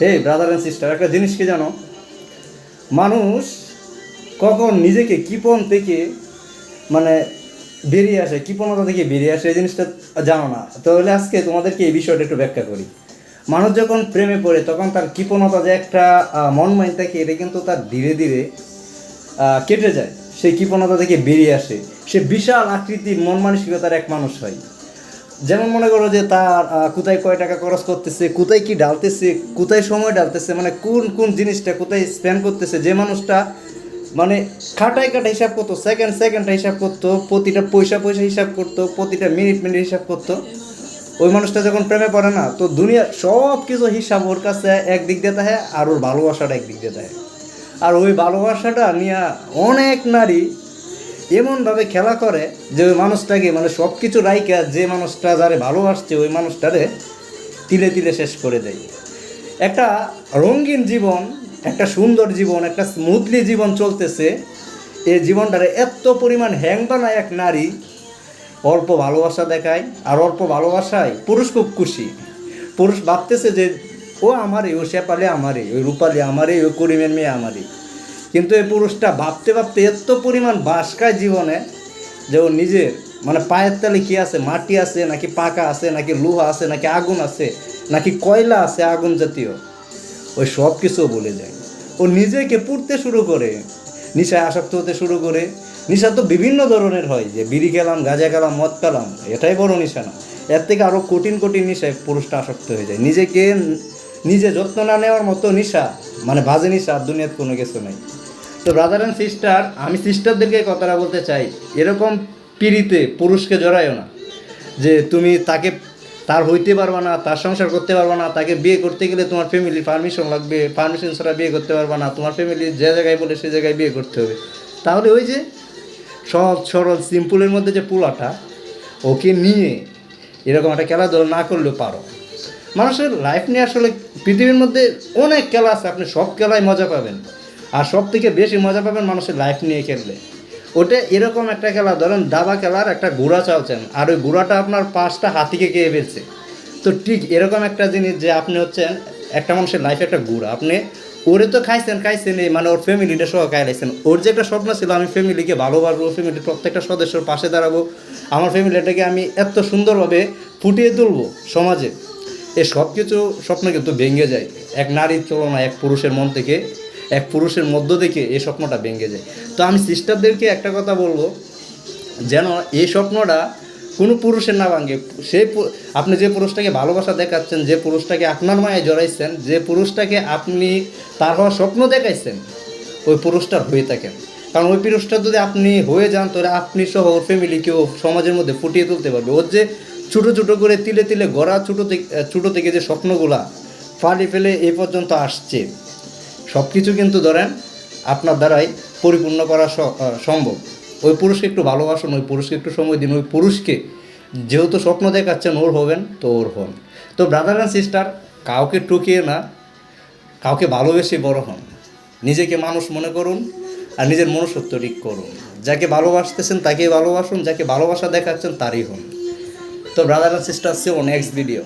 Hey brother and sister একটা জিনিস কি জানো? মানুষ কখন নিজেকে কিপন থেকে মানে বেরিয়ে আসে কিপনতা থেকে বেরিয়ে আসে, এই জিনিসটা জানো না। তাহলে আজকে তোমাদেরকে এই বিষয়টা একটু ব্যাখ্যা করি। মানুষ যখন প্রেমে পড়ে, তখন তার কিপনতা যে একটা মন মাইন থাকে, এটা কিন্তু তার ধীরে ধীরে কেটে যায়। সেই কৃপণতা থেকে বেরিয়ে আসে। সে বিশাল আকৃতির মন মানসিকতার এক মানুষ হয়। যেমন মনে করো যে তার কোথায় কয় টাকা খরচ করতেছে, কোথায় কি ডালতেছে কোথায় সময় ডালতেছে মানে কোন কোন জিনিসটা কোথায় স্পেন্ড করতেছে, যে মানুষটা মানে খাটায় কাটা হিসাব করতো সেকেন্ড সেকেন্ডটা হিসাব করতো, প্রতিটা পয়সা পয়সা হিসাব করতো, প্রতিটা মিনিট মিনিট হিসাব করতো। ওই মানুষটা যখন প্রেমে পড়ে না, তো দুনিয়ার সব কিছু হিসাব ওর কাছে একদিক দিয়ে থাকে আর ওর ভালোবাসাটা একদিক দিয়ে থাকে। আর ওই ভালোবাসাটা নিয়ে অনেক নারী এমনভাবে খেলা করে যে ওই মানুষটাকে মানে সব কিছু রাইকা যে মানুষটা যারে ভালোবাসছে, ওই মানুষটারে তিলে তিলে শেষ করে দেয়। একটা রঙিন জীবন, একটা সুন্দর জীবন, একটা স্মুথলি জীবন চলতেছে। এই জীবনটারে এত পরিমাণ হ্যাং বানায় এক নারী অল্প ভালোবাসা দেখায় আর অল্প ভালোবাসায় পুরুষ খুব খুশি। পুরুষ ভাবতেছে যে, ও আমারই, ও শেপালি আমারই, ওই রূপালি আমারই, ওই করিমের মেয়ে আমারই। কিন্তু এই পুরুষটা ভাবতে ভাবতে এত পরিমাণ বাস খায় জীবনে যে ও নিজের মানে পায়ের তলে কি আছে? মাটি আছে, নাকি পাকা আছে, নাকি লোহা আছে, নাকি আগুন আছে, নাকি কয়লা আছে, আগুন জাতীয়? ওই সব কিছু বলে যায়। ও নিজেকে পুড়তে শুরু করে, নিশায় আসক্ত হতে শুরু করে। নিশা তো বিভিন্ন ধরনের হয়, যে বিড়ি খেলাম, গাঁজা খেলাম, মদ খেলাম, এটাই বড় নিশা না। এর থেকে আরও কঠিন কঠিন নিশায় পুরুষটা আসক্ত হয়ে যায়। নিজেকে নিজে যত্ন না নেওয়ার মতো নিশা মানে বাজে নিশা আর দুনিয়ার কোনো কিছু নেই। তো ব্রাদার অ্যান্ড সিস্টার আমি সিস্টারদেরকে কথাটা বলতে চাই, এরকম পিড়িতে পুরুষকে জড়ায়ও না, যে তুমি তাকে তার হইতে পারবা না, তার সংসার করতে পারবা না, তাকে বিয়ে করতে গেলে তোমার ফ্যামিলির পারমিশন লাগবে পারমিশন ছাড়া বিয়ে করতে পারবা না, তোমার ফ্যামিলি যে জায়গায় বলে সে জায়গায় বিয়ে করতে হবে। তাহলে ওই যে সহজ সরল সিম্পলের মধ্যে যে পোলাটা, ওকে নিয়ে এরকম একটা খেলাধুলা না করলেও পারো। মানুষের লাইফ নিয়ে আসলে পৃথিবীর মধ্যে অনেক খেলা আছে, আপনি সব খেলায় মজা পাবেন। আর সব থেকে বেশি মজা পাবেন মানুষের লাইফ নিয়ে খেললে। ওটা এরকম একটা খেলা, ধরেন দাবা খেলার একটা গুড়া চালছেন, আর ওই গুড়াটা আপনার পাঁচটা হাতিকে খেয়ে ফেলছে। তো ঠিক এরকম একটা জিনিস যে আপনি হচ্ছেন একটা মানুষের লাইফে একটা গুড়া। আপনি ওরে তো খাইছেন খাইছেন মানে ওর ফ্যামিলিটা সহ খাইলাইছেন ওর যে একটা স্বপ্ন ছিল, আমি ফ্যামিলিকে ভালোবাসবো ফ্যামিলির প্রত্যেকটা সদস্যর পাশে দাঁড়াবো, আমার ফ্যামিলিটাকে আমি এত সুন্দরভাবে ফুটিয়ে তুলবো সমাজে। এই সব কিছু স্বপ্ন কিন্তু ভেঙে যায়। এক নারীর তুলনা এক পুরুষের মন থেকে, এক পুরুষের মধ্য থেকে এই স্বপ্নটা ভেঙে যায়। তো আমি সিস্টারদেরকে একটা কথা বলব, যেন এই স্বপ্নটা কোনো পুরুষের না ভাঙে। সেই আপনি যে পুরুষটাকে ভালোবাসা দেখাচ্ছেন, যে পুরুষটাকে আপনার মায়ে জড়াইছেন, যে পুরুষটাকে আপনি তার হওয়ার স্বপ্ন দেখাইছেন, ওই পুরুষটার হয়ে থাকেন। কারণ ওই পুরুষটা যদি আপনি হয়ে যান, তাহলে আপনি সহ ওর ফ্যামিলিকেও সমাজের মধ্যে ফুটিয়ে তুলতে পারবে। ওর যে ছোটো ছোটো করে তিলে তিলে গড়া ছোটো থেকে ছোটো থেকে যে স্বপ্নগুলা ফালি ফেলে এ পর্যন্ত আসছে। সব কিছু কিন্তু ধরেন আপনার দ্বারাই পরিপূর্ণ করা সম্ভব। ওই পুরুষকে একটু ভালোবাসুন, ওই পুরুষকে একটু সময় দিন, ওই পুরুষকে যেহেতু স্বপ্ন দেখাচ্ছেন ওর হবেন, তো ওর হন। তো ব্রাদার অ্যান্ড সিস্টার কাউকে টুকিয়ে না, কাউকে ভালোবেসে বড় হন। নিজেকে মানুষ মনে করুন আর নিজের মনুষ্যত্ব ঠিক করুন। যাকে ভালোবাসতেছেন তাকে ভালোবাসুন, যাকে ভালোবাসা দেখাচ্ছেন তারই হন। তো ব্রাদার অ্যান্ড সিস্টার সে নেক্সট ভিডিও